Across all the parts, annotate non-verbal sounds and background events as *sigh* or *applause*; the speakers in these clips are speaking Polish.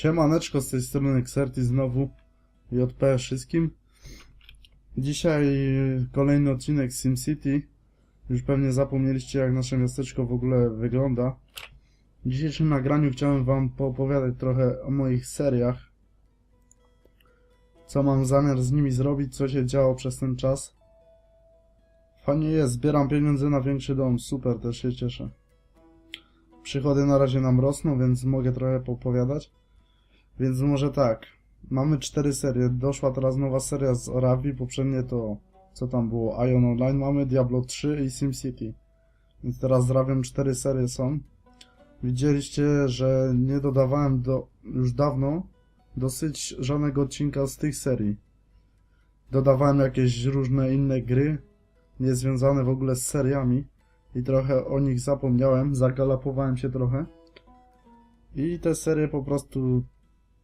Siemaneczko, z tej strony Xerty znowu JP wszystkim. Dzisiaj kolejny odcinek SimCity. Już pewnie zapomnieliście jak nasze miasteczko w ogóle wygląda. W dzisiejszym nagraniu chciałem wam poopowiadać trochę o moich seriach. Co mam zamiar z nimi zrobić, co się działo przez ten czas. Fajnie jest, zbieram pieniądze na większy dom, super, też się cieszę. Przychody na razie nam rosną, więc mogę trochę poopowiadać. Więc może tak. Mamy cztery serie. Doszła teraz nowa seria z Orawi. Poprzednie to, co tam było? Ion Online mamy, Diablo 3 i SimCity. Więc teraz z Rawią cztery serie są. Widzieliście, że nie dodawałem do, już dawno dosyć żadnego odcinka z tych serii. Dodawałem jakieś różne inne gry, niezwiązane w ogóle z seriami i trochę o nich zapomniałem, zagalapowałem się trochę. I te serie po prostu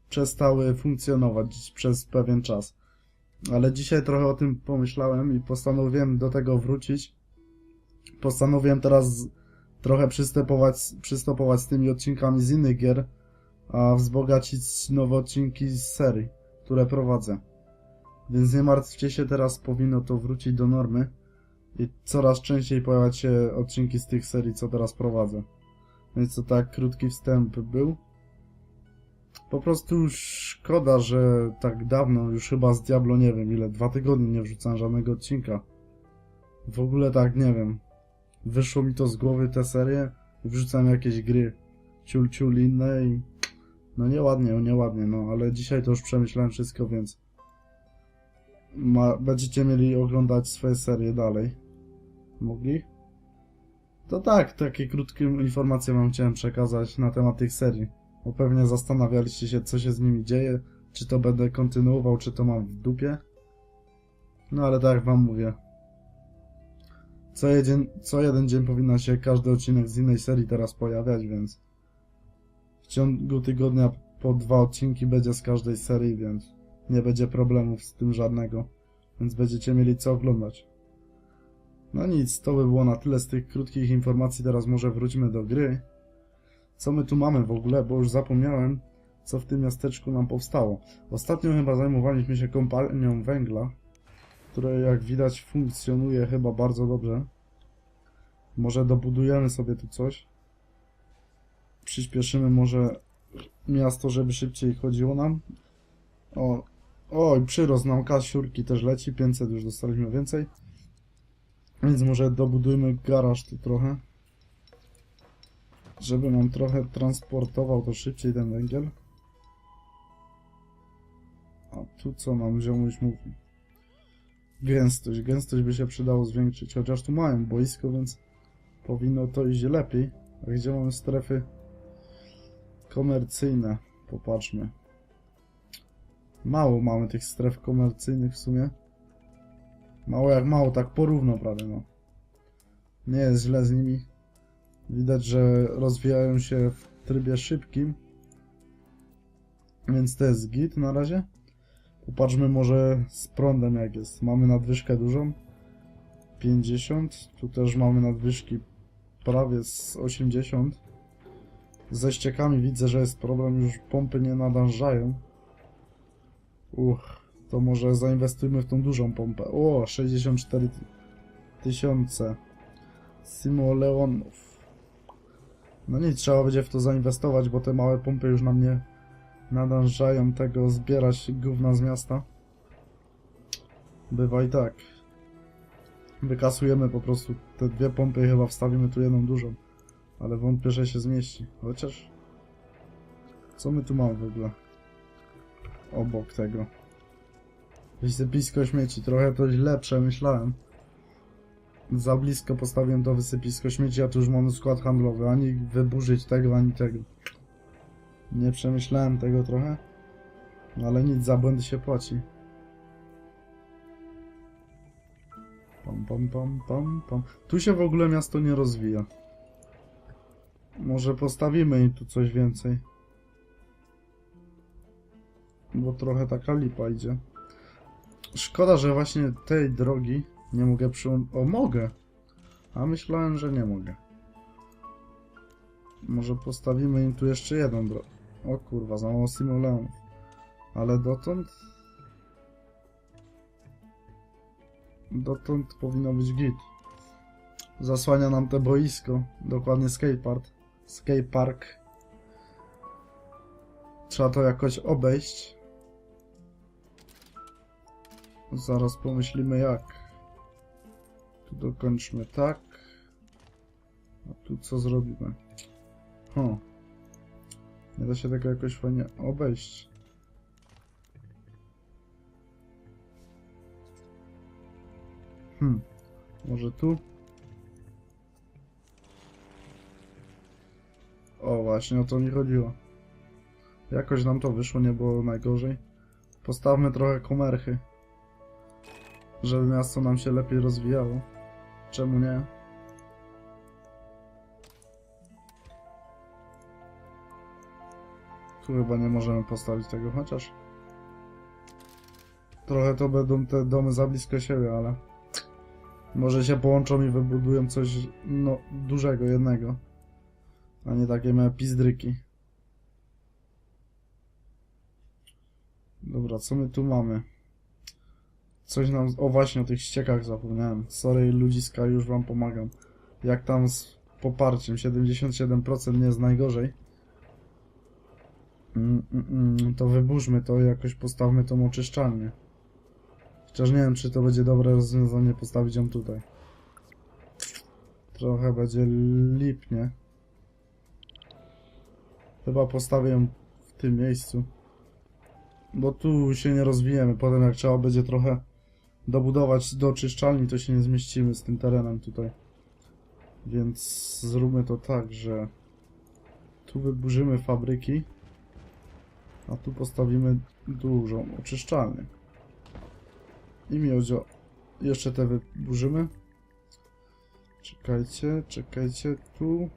przestały funkcjonować przez pewien czas. Ale dzisiaj trochę o tym pomyślałem i postanowiłem do tego wrócić. Postanowiłem teraz trochę przystopować, przystopować z tymi odcinkami z innych gier, a wzbogacić nowe odcinki z serii, które prowadzę. Więc nie martwcie się, teraz powinno to wrócić do normy i coraz częściej pojawiać się odcinki z tych serii, co teraz prowadzę. Więc to tak krótki wstęp był. Po prostu szkoda, że tak dawno, już chyba z Diablo nie wiem ile, dwa tygodnie nie wrzucałem żadnego odcinka. W ogóle tak, nie wiem. Wyszło mi to z głowy te serie i wrzucałem jakieś gry. Ciul, ciul inne i... No nieładnie, nieładnie, no ale dzisiaj to już przemyślałem wszystko, więc... Ma... Będziecie mieli oglądać swoje serie dalej. Mogli? To tak, takie krótkie informacje wam chciałem przekazać na temat tych serii. Bo pewnie zastanawialiście się, co się z nimi dzieje, czy to będę kontynuował, czy to mam w dupie. No ale tak jak wam mówię. Co, jeden, co jeden dzień powinno się każdy odcinek z innej serii teraz pojawiać, więc w ciągu tygodnia po dwa odcinki będzie z każdej serii, więc nie będzie problemów z tym żadnego. Więc będziecie mieli co oglądać. No nic, to by było na tyle z tych krótkich informacji. Teraz może wróćmy do gry. Co my tu mamy w ogóle, bo już zapomniałem, co w tym miasteczku nam powstało. Ostatnio chyba zajmowaliśmy się kompanią węgla, które jak widać funkcjonuje chyba bardzo dobrze. Może dobudujemy sobie tu coś. Przyspieszymy może miasto, żeby szybciej chodziło nam. O, oj, przyrost nam kasiurki też leci, 500 już dostaliśmy więcej. Więc może dobudujmy garaż tu trochę. Żeby nam trochę transportował to szybciej ten węgiel. A tu co nam ziomuś mówi? Gęstość. Gęstość by się przydało zwiększyć. Chociaż tu mają boisko, więc powinno to iść lepiej. A gdzie mamy strefy komercyjne? Popatrzmy. Mało mamy tych stref komercyjnych w sumie. Mało jak mało, tak porówno prawie, no. Nie jest źle z nimi. Widać, że rozwijają się w trybie szybkim. Więc to jest git na razie. Popatrzmy może z prądem jak jest. Mamy nadwyżkę dużą. 50. Tu też mamy nadwyżki prawie z 80. Ze ściekami widzę, że jest problem. Już pompy nie nadążają. Uch, to może zainwestujmy w tą dużą pompę. O, 64 tysiące. Simoleonów. No nic, trzeba będzie w to zainwestować, bo te małe pompy już nam nie nadążają tego zbierać gówna z miasta. Bywa i tak. Wykasujemy po prostu te dwie pompy i chyba wstawimy tu jedną dużą. Ale wątpię, że się zmieści. Chociaż... Co my tu mamy w ogóle? Obok tego. Wysypisko śmieci. Trochę to źle przemyślałem za blisko postawiłem to wysypisko śmieci, a tu już mamy skład handlowy. Ani wyburzyć tego, ani tego. Nie przemyślałem tego trochę. No ale nic, za błędy się płaci. Pam, pam, pam, pam, pam. Tu się w ogóle miasto nie rozwija. Może postawimy im tu coś więcej. Bo trochę taka lipa idzie. Szkoda, że właśnie tej drogi nie mogę przyłączyć. O, mogę! A myślałem, że nie mogę. Może postawimy im tu jeszcze jedną drogę. O kurwa, za mało simoleonów. Ale dotąd... Dotąd powinno być git. Zasłania nam te boisko. Dokładnie skatepark. Skatepark. Trzeba to jakoś obejść. Zaraz pomyślimy jak. Dokończmy tak. A tu co zrobimy? Hm. Nie da się tego jakoś fajnie obejść. Hmm. Może tu? O, właśnie o to mi chodziło. Jakoś nam to wyszło, nie było najgorzej. Postawmy trochę komerchy. Żeby miasto nam się lepiej rozwijało. Czemu nie? Tu chyba nie możemy postawić tego, chociaż... Trochę to będą te domy za blisko siebie, ale... Może się połączą i wybudują coś, no, dużego, jednego. A nie takie małe pizdryki. Dobra, co my tu mamy? Coś nam... O właśnie, o tych ściekach zapomniałem. Sorry, ludziska, już wam pomagam. Jak tam z poparciem? 77% nie jest najgorzej. Mm, mm, mm, to wyburzmy to i jakoś postawmy tą oczyszczalnię. Chociaż nie wiem, czy to będzie dobre rozwiązanie postawić ją tutaj. Trochę będzie lipnie. Chyba postawię ją w tym miejscu. Bo tu się nie rozwijemy. Potem jak trzeba będzie trochę dobudować do czyszczalni, to się nie zmieścimy z tym terenem tutaj. Więc zróbmy to tak, że tu wyburzymy fabryki, a tu postawimy dużą oczyszczalnię. I miodzio. Jeszcze te wyburzymy. Czekajcie, czekajcie, tu.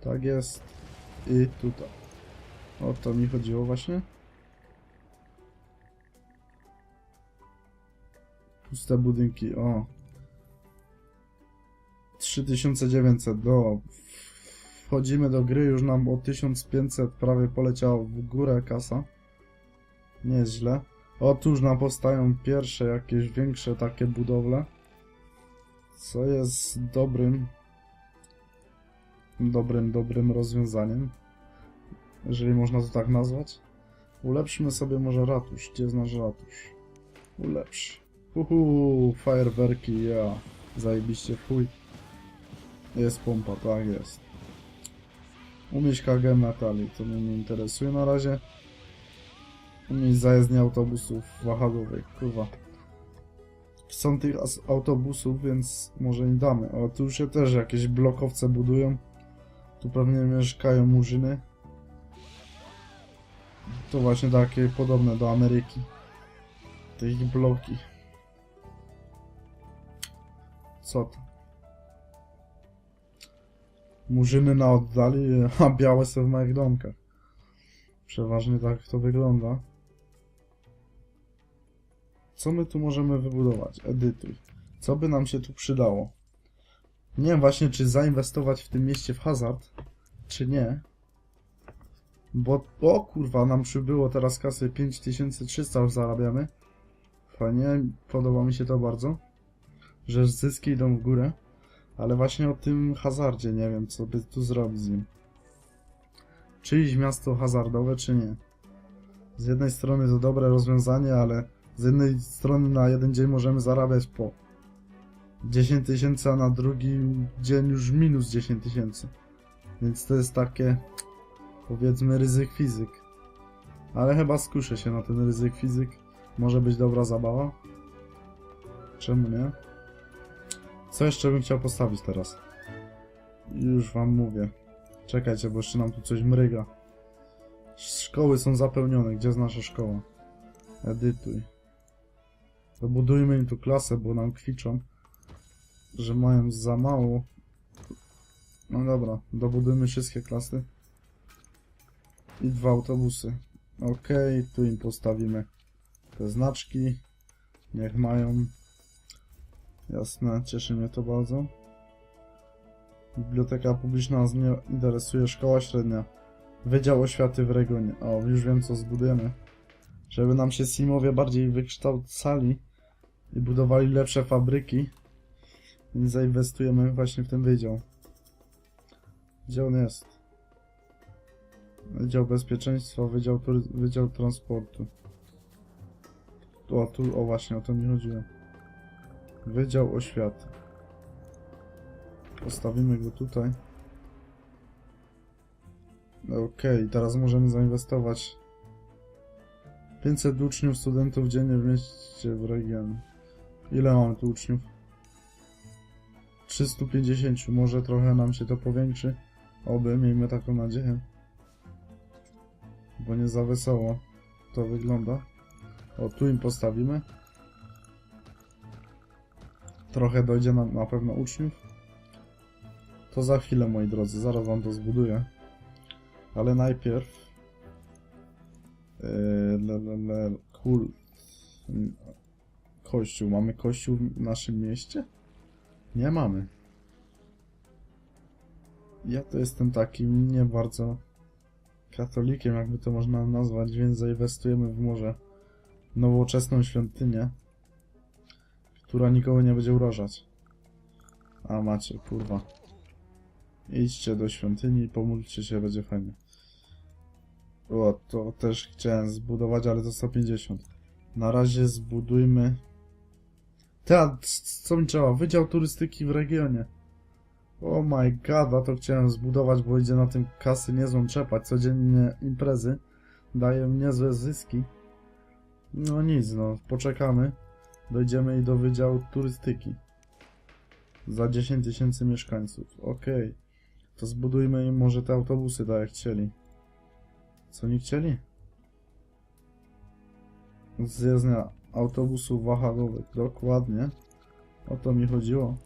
Tak jest. I tutaj. O to mi chodziło właśnie. Puste budynki, o. 3900, do. Wchodzimy do gry, już nam o 1500 prawie poleciało w górę kasa. Nie jest źle. Otóż nam powstają pierwsze jakieś większe takie budowle. Co jest dobrym, dobrym, dobrym rozwiązaniem. Jeżeli można to tak nazwać. Ulepszymy sobie może ratusz. Gdzie jest nasz ratusz? Ulepsz. Uhu, fajerwerki, ja. Zajebiście, fuj. Jest pompa, tak jest. Umieść KG metali, to mnie nie interesuje na razie. Umieść zajezdnie autobusów wahadłowych, kurwa. Są tych autobusów, więc może im damy. O, tu się też jakieś blokowce budują. Tu pewnie mieszkają murzyny. To właśnie takie podobne do Ameryki. Te ich bloki. Co to? Murzyny na oddali, *laughs* a białe są w małych domkach. Przeważnie tak to wygląda. Co my tu możemy wybudować? Edytuj. Co by nam się tu przydało? Nie wiem właśnie, czy zainwestować w tym mieście w hazard, czy nie. Bo, o kurwa, nam przybyło teraz kasy 5300 już zarabiamy. Fajnie, podoba mi się to bardzo. Że zyski idą w górę. Ale właśnie o tym hazardzie nie wiem, co by tu zrobić z nim. Czy iść miasto hazardowe, czy nie. Z jednej strony to dobre rozwiązanie, ale z jednej strony na jeden dzień możemy zarabiać po 10 tysięcy, a na drugi dzień już minus 10 tysięcy. Więc to jest takie, powiedzmy, ryzyk fizyk. Ale chyba skuszę się na ten ryzyk fizyk. Może być dobra zabawa. Czemu nie? Co jeszcze bym chciał postawić teraz? Już wam mówię. Czekajcie, bo jeszcze nam tu coś mryga. Szkoły są zapełnione. Gdzie jest nasza szkoła? Edytuj. Dobudujmy im tu klasę, bo nam kwiczą, że mają za mało. No dobra, dobudujmy wszystkie klasy. I dwa autobusy. Okej, tu im postawimy te znaczki. Niech mają. Jasne, cieszy mnie to bardzo. Biblioteka publiczna nas nie interesuje, szkoła średnia. Wydział Oświaty w Regionie. O, już wiem co zbudujemy. Żeby nam się Simowie bardziej wykształcali i budowali lepsze fabryki. Więc zainwestujemy właśnie w ten wydział. Gdzie on jest? Wydział Bezpieczeństwa, Wydział, wydział Transportu. O, tu, o właśnie, o to mi chodziło. Wydział Oświaty. Postawimy go tutaj. Okej, teraz możemy zainwestować 500 uczniów, studentów dziennie w mieście, w regionie. Ile mamy tu uczniów? 350, może trochę nam się to powiększy. Oby, miejmy taką nadzieję. Bo nie za wesoło to wygląda. O, tu im postawimy. Trochę dojdzie nam na pewno uczniów. To za chwilę, moi drodzy, zaraz wam to zbuduję. Ale najpierw... Yy, le, le, le, kul... Kościół. Mamy kościół w naszym mieście? Nie mamy. Ja to jestem takim nie bardzo katolikiem, jakby to można nazwać, więc zainwestujemy w może nowoczesną świątynię, która nikogo nie będzie urażać. A macie, kurwa. Idźcie do świątyni i pomódlcie się, będzie fajnie. O, to też chciałem zbudować, ale to 150. Na razie zbudujmy... Te, co mi trzeba? Wydział turystyki w regionie. Oh my god, a to chciałem zbudować, bo idzie na tym kasy niezłą czepać. Codziennie imprezy dają niezłe zyski. No nic, no, poczekamy. Dojdziemy i do Wydziału Turystyki. Za 10 tysięcy mieszkańców. Okej. To zbudujmy im może te autobusy, tak jak chcieli. Co nie chcieli? Zjezdnia autobusów wahadłowych. Dokładnie. O to mi chodziło.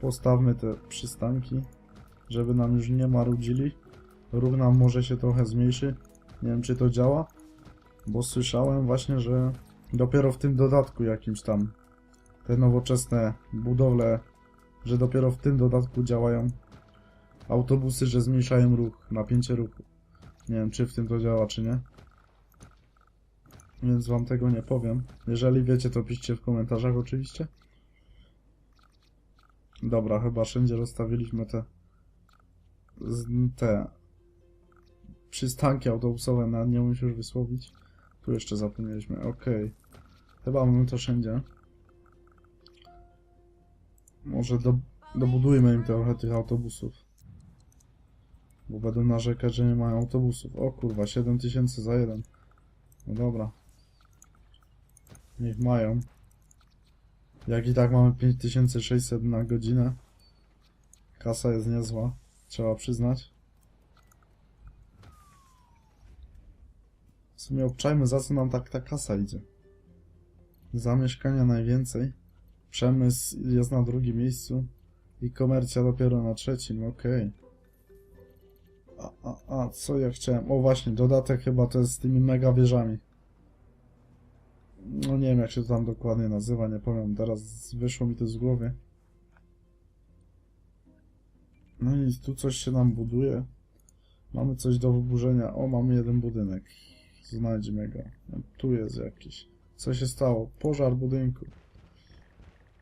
Postawmy te przystanki, żeby nam już nie marudzili. Ruch nam może się trochę zmniejszy. Nie wiem, czy to działa. Bo słyszałem właśnie, że dopiero w tym dodatku jakimś tam te nowoczesne budowle, że dopiero w tym dodatku działają autobusy, że zmniejszają ruch, napięcie ruchu. Nie wiem, czy w tym to działa, czy nie. Więc wam tego nie powiem. Jeżeli wiecie, to piszcie w komentarzach oczywiście. Dobra, chyba wszędzie rozstawiliśmy te te przystanki autobusowe, na nie umiem się już wysłowić. Tu jeszcze zapomnieliśmy, okej. Chyba mamy to wszędzie. Może do, dobudujmy im trochę tych autobusów. Bo będą narzekać, że nie mają autobusów. O kurwa, 7000 za jeden. No dobra. Niech mają. Jak i tak mamy 5600 na godzinę. Kasa jest niezła, trzeba przyznać. W sumie obczajmy za co nam tak ta kasa idzie. Za mieszkania najwięcej. Przemysł jest na drugim miejscu. I komercja dopiero na trzecim, okej. A, a, a, co ja chciałem? O właśnie, dodatek chyba to jest z tymi mega wieżami. No nie wiem jak się to tam dokładnie nazywa, nie powiem, teraz wyszło mi to z głowy. No i tu coś się nam buduje. Mamy coś do wyburzenia. O, mamy jeden budynek. Znajdziemy go. No, tu jest jakiś. Co się stało? Pożar budynku.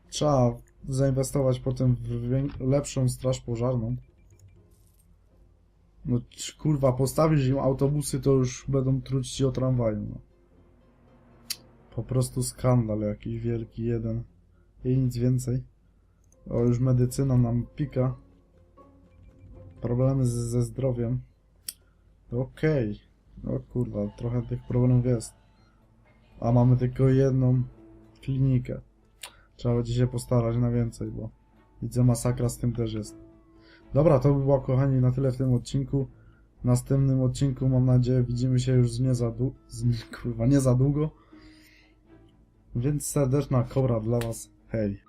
Trzeba zainwestować potem w lepszą straż pożarną. No kurwa, postawisz im autobusy, to już będą truć ci o tramwaju. No. Po prostu skandal jakiś wielki jeden. I nic więcej. O, już medycyna nam pika. Problemy ze zdrowiem. Okej. O kurwa, trochę tych problemów jest. A mamy tylko jedną klinikę. Trzeba będzie się postarać na więcej, bo widzę masakra z tym też jest. Dobra, to by było kochani na tyle w tym odcinku. W następnym odcinku mam nadzieję widzimy się już nie za długo. *laughs* Kurwa, nie za długo. Więc serdeczna kobra dla was. Hej.